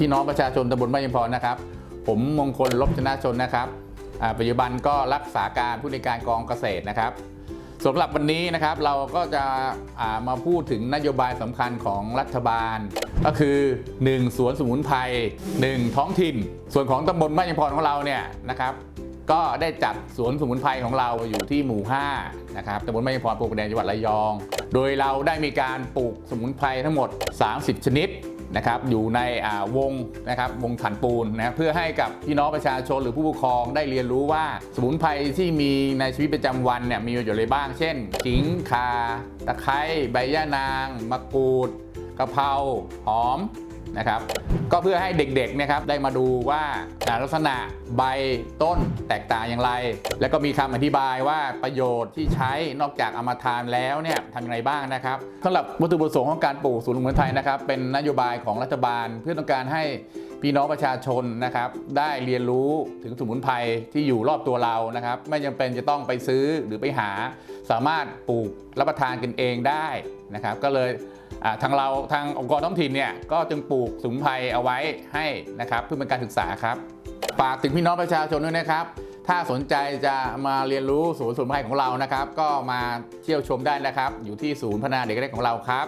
พี่น้องประชาชนตำบลบ้านยมพรนะครับ ผมมงคลลบชนะชนนะครับปัจจุบันก็รักษาการผู้ในการกองเกษตรนะครับสำหรับวันนี้นะครับเราก็จะามาพูดถึงนโยบายสำคัญของรัฐบาล ก็คือ 1 สวนสมุนไพร 1 ท้องถิ่น ส่วนของตำบลบ้านยมพรของเราเนี่ยนะครับก็ได้จัดสวนสมุนไพรของเราอยู่ที่หมู่ 5 นะครับตำบลแม่ยมพรปูกแดงจังหวัดระยอง โดยเราได้มีการปลูกสมุนไพรทั้งหมด 30 ชนิด นะครับอยู่ในวงนะครับวงถันปูนนะเพื่อให้กับพี่น้องประชาชนหรือผู้ปกครองได้เรียนรู้ว่าสมุนไพรที่มีในชีวิตประจำวันเนี่ยมีประโยชน์อะไรบ้าง เช่นขิงคาตะไคร้ใบย่านาง มะกรูดกะเพราหอม นะครับก็เพื่อให้เด็กๆนะครับได้มาดูว่าลักษณะใบต้นแตกต่างอย่างไร แล้วก็มีคำอธิบายว่าประโยชน์ที่ใช้นอกจากเอามาทานแล้วเนี่ยทำอย่างไรบ้างนะครับสำหรับวัตถุประสงค์ของการปลูกสวนสมุนไพรนะครับ เป็นนโยบายของรัฐบาลเพื่อต้องการให้พี่น้องประชาชนนะครับได้เรียนรู้ถึงสมุนไพรที่อยู่รอบตัวเรานะครับ ไม่จำเป็นจะต้องไปซื้อหรือไปหา สามารถปลูกรับประทานกันเองได้นะครับ ก็เลย ทางเราทางองค์กรท้องถิ่นเนี่ยก็จึงปลูกสมุนไพรเอาไว้ให้นะครับเพื่อเป็นการศึกษาครับฝากถึงพี่น้องประชาชนด้วยนะครับ ถ้าสนใจจะมาเรียนรู้ศูนย์สมุนไพรของเรานะครับ ก็มาเที่ยวชมได้นะครับ อยู่ที่ศูนย์พัฒนาเด็กเล็กของเราครับ